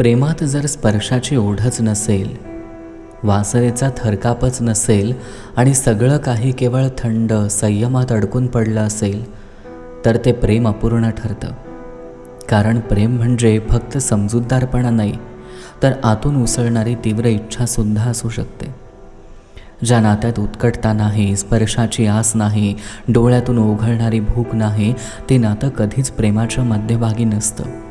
प्रेमात जर स्पर्शाची ओढच नसेल वासनेचा थरकापच नसेल आणि सगळं काही केवळ थंड संयमात अडकून पडलं असेल तर ते प्रेम अपूर्ण ठरतं. कारण प्रेम म्हणजे फक्त समजूतदारपणा नाही तर आतून उसळणारी तीव्र इच्छासुद्धा असू शकते. ज्या नात्यात उत्कटता नाही स्पर्शाची आस नाही डोळ्यातून ओघळणारी भूक नाही ते नातं कधीच प्रेमाच्या मध्यभागी नसतं.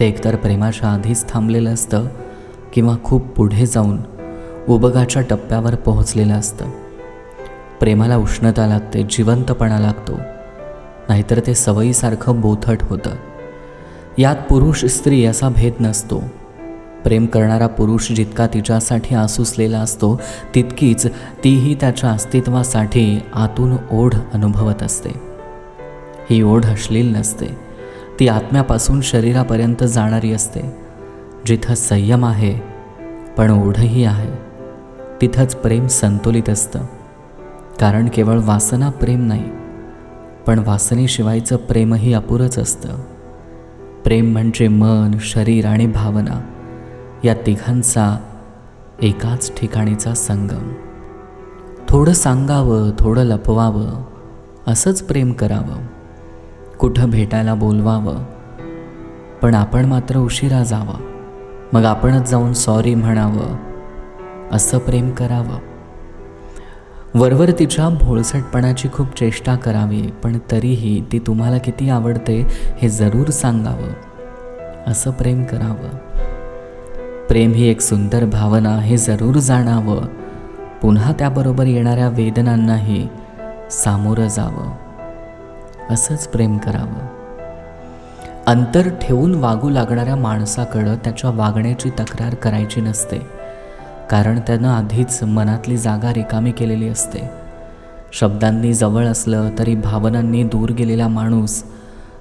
ते एकतर प्रेमाच्या आधीच थांबलेलं असतं किंवा खूप पुढे जाऊन उबगाच्या टप्प्यावर पोहोचलेलं असतं. प्रेमाला उष्णता लागते जिवंतपणा लागतो. नाहीतर ते सवयीसारखं बोथट होतं. यात पुरुष स्त्री असा भेद नसतो. प्रेम करणारा पुरुष जितका तिच्यासाठी आसुसलेला असतो तितकीच तीही त्याच्या अस्तित्वासाठी आतून ओढ अनुभवत असते. ही ओढ अश्लील नसते. ती आत्म्यापासून शरीरापर्यंत जाणारी असते जिथं संयम आहे पण ओढही आहे. तिथंच प्रेम संतुलित असतं. कारण केवळ वासना प्रेम नाही पण वासनेशिवायचं प्रेमही अपुरंच असतं. प्रेम म्हणजे मन शरीर आणि भावना या तिघांचा एकाच ठिकाणीचा संगम. थोडं सांगावं थोडं लपवावं असंच प्रेम करावं. कुठं भेटायला बोलवावं? पण आपण मात्र उशिरा जावं. मग आपणच जाऊन सॉरी म्हणावं. असं प्रेम करावं. वरवर तिच्या भोळसटपणाची खूप चेष्टा करावी पण तरीही ती तुम्हाला किती आवडते हे जरूर सांगावं. असं प्रेम करावं. प्रेम ही एक सुंदर भावना हे जरूर जाणावं. पुन्हा त्याबरोबर येणाऱ्या वेदनांनाही सामोरं जावं. असंच प्रेम करावं. अंतर ठेवून वागू लागणाऱ्या माणसाकडं त्याच्या वागण्याची तक्रार करायची नसते. कारण त्यानं आधीच मनातली जागा रिकामी केलेली असते. शब्दांनी जवळ असलं तरी भावनांनी दूर गेलेला माणूस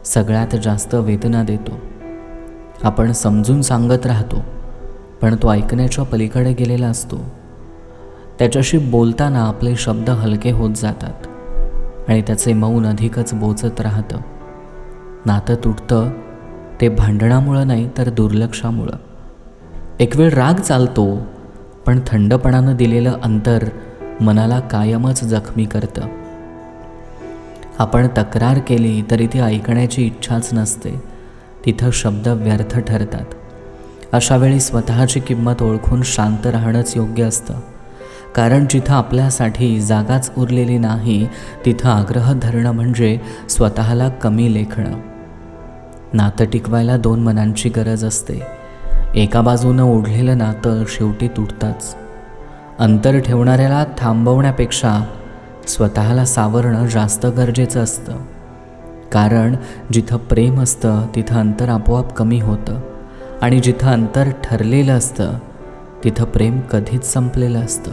सगळ्यात जास्त वेदना देतो. आपण समजून सांगत राहतो पण तो ऐकण्याच्या पलीकडे गेलेला असतो. त्याच्याशी बोलताना आपले शब्द हलके होत जातात. आणि त्याचे मौन अधिकच बोचत राहतं. नातं तुटतं ते भांडणामुळं नाही तर दुर्लक्षामुळं. एक वेळ राग चालतो पण थंडपणानं दिलेलं अंतर मनाला कायमच जखमी करतं. आपण तक्रार केली तरी ती ऐकण्याची इच्छाच नसते. तिथं शब्द व्यर्थ ठरतात. अशावेळी स्वतःची किंमत ओळखून शांत राहणंच योग्य असतं. कारण जिथं आपल्यासाठी जागाच उरलेली नाही तिथं आग्रह धरणं म्हणजे स्वतःला कमी लेखणं. नातं टिकवायला दोन मनांची गरज असते. एका बाजूनं ओढलेलं नातं शेवटी तुटतंच. अंतर ठेवणाऱ्याला थांबवण्यापेक्षा स्वतःला सावरणं जास्त गरजेचं असतं. कारण जिथं प्रेम असतं तिथं अंतर आपोआप कमी होतं. आणि जिथं अंतर ठरलेलं असतं तिथं प्रेम कधीच संपलेलं असतं.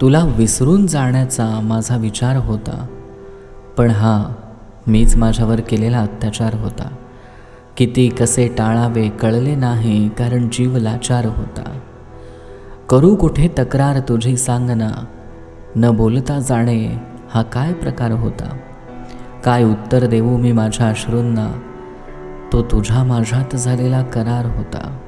तुला विसरून जाण्याचा माझा विचार होता. पण हा मीच माझ्यावर केलेला अत्याचार होता. किती कसे टाळावे कळले नाही कारण जीव लाचार होता. करू कुठे तक्रार तुझी सांगना? न बोलता जाणे हा काय प्रकार होता? काय उत्तर देऊ मी माझ्या अश्रूंना? तो तुझ्या माझ्यात झालेला करार होता.